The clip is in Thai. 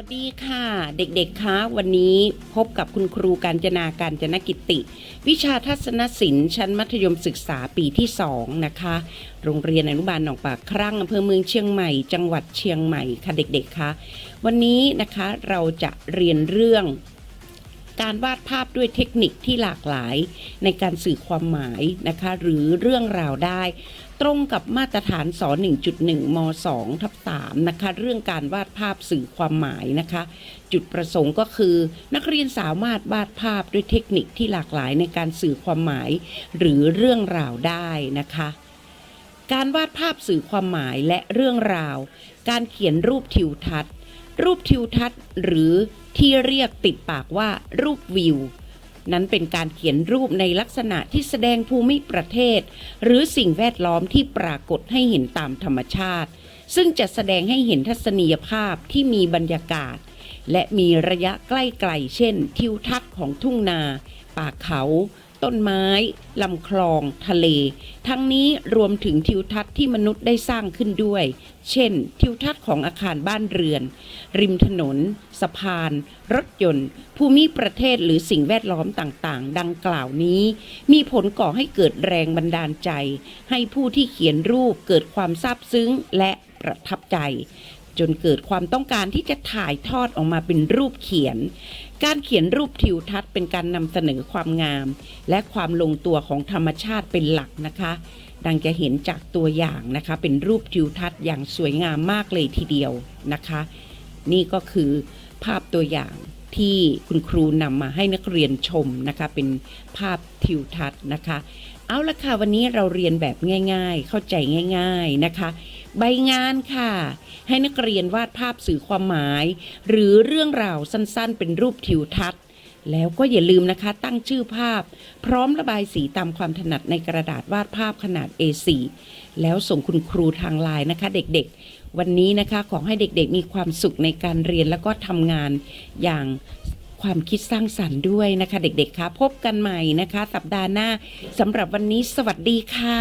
วัสดีค่ะ เด็กๆ คะวันนี้พบกับคุณครูการจนาการจนกิติ วิชาทัศนศิลป์ชั้นมัธยมศึกษาปีที่2นะคะ โรงเรียนอนุบาลหนองปากครั่งอำเภอเมืองเชียงใหม่ จังหวัดเชียงใหม่ค่ะเด็กๆคะวันนี้นะคะเราจะเรียนเรื่อง การวาดภาพด้วยเทคนิคที่หลากหลายในการสื่อความหมายนะคะ หรือเรื่องราวได้ ตรงกับมาตรฐานส1.1ม2ทับ3นะคะ เรื่องการวาดภาพสื่อความหมายนะคะ จุดประสงค์ก็คือ นักเรียนสามารถวาดภาพด้วยเทคนิคที่หลากหลายในการสื่อความหมาย หรือเรื่องราวได้นะคะ การวาดภาพสื่อความหมายและเรื่องราว การเขียนรูปทิวทัศน์ รูปทิวทัศน์ หรือที่เรียกติดปากว่ารูปวิว นั้นเป็นการเขียนรูปในลักษณะที่แสดงภูมิประเทศ หรือสิ่งแวดล้อมที่ปรากฏให้เห็นตามธรรมชาติ ซึ่งจะแสดงให้เห็นทัศนียภาพที่มีบรรยากาศ และมีระยะใกล้ไกลเช่น ทิวทัศน์ของทุ่งนา ป่าเขา ต้นไม้ลำคลอง ทะเล ทั้งนี้รวมถึงทิวทัศน์ที่มนุษย์ได้สร้างขึ้นด้วย เช่น ทิวทัศน์ของอาคารบ้านเรือน ริมถนน สะพาน รถยนต์ ภูมิประเทศหรือสิ่งแวดล้อมต่างๆ ดังกล่าวนี้ มีผลก่อให้เกิดแรงบันดาลใจ ให้ผู้ที่เขียนรูปเกิดความซาบซึ้งและประทับใจ จนเกิดความต้องการที่จะถ่ายทอดออกมาเป็นรูปเขียน การเขียนรูปทิวทัศน์เป็นการนำเสนอความงาม และความลงตัวของธรรมชาติเป็นหลักนะคะ ดังจะเห็นจากตัวอย่างนะคะ เป็นรูปทิวทัศน์อย่างสวยงามมากเลยทีเดียวนะคะ นี่ก็คือภาพตัวอย่าง ที่คุณครูนำมาให้นักเรียนชมนะคะเป็นภาพทิวทัศน์นะคะ เอาละค่ะวันนี้เราเรียนแบบง่าย ๆ เข้าใจง่าย ๆนะคะ ใบงานค่ะ ให้นักเรียนวาดภาพสื่อความหมาย หรือเรื่องราวสั้นๆ เป็นรูปทิวทัศน์ แล้วก็อย่าลืมนะคะตั้งชื่อภาพ พร้อมระบายสีตามความถนัดในกระดาษวาดภาพขนาด A4 แล้วส่งคุณครูทางไลน์นะคะเด็กๆ วันนี้นะคะขอให้เด็กๆ มีความสุขในการเรียนแล้วก็ทำงานอย่างความคิดสร้างสรรค์ด้วยนะคะ เด็กๆคะพบกันใหม่นะคะ สัปดาห์หน้าสำหรับวันนี้สวัสดีค่ะ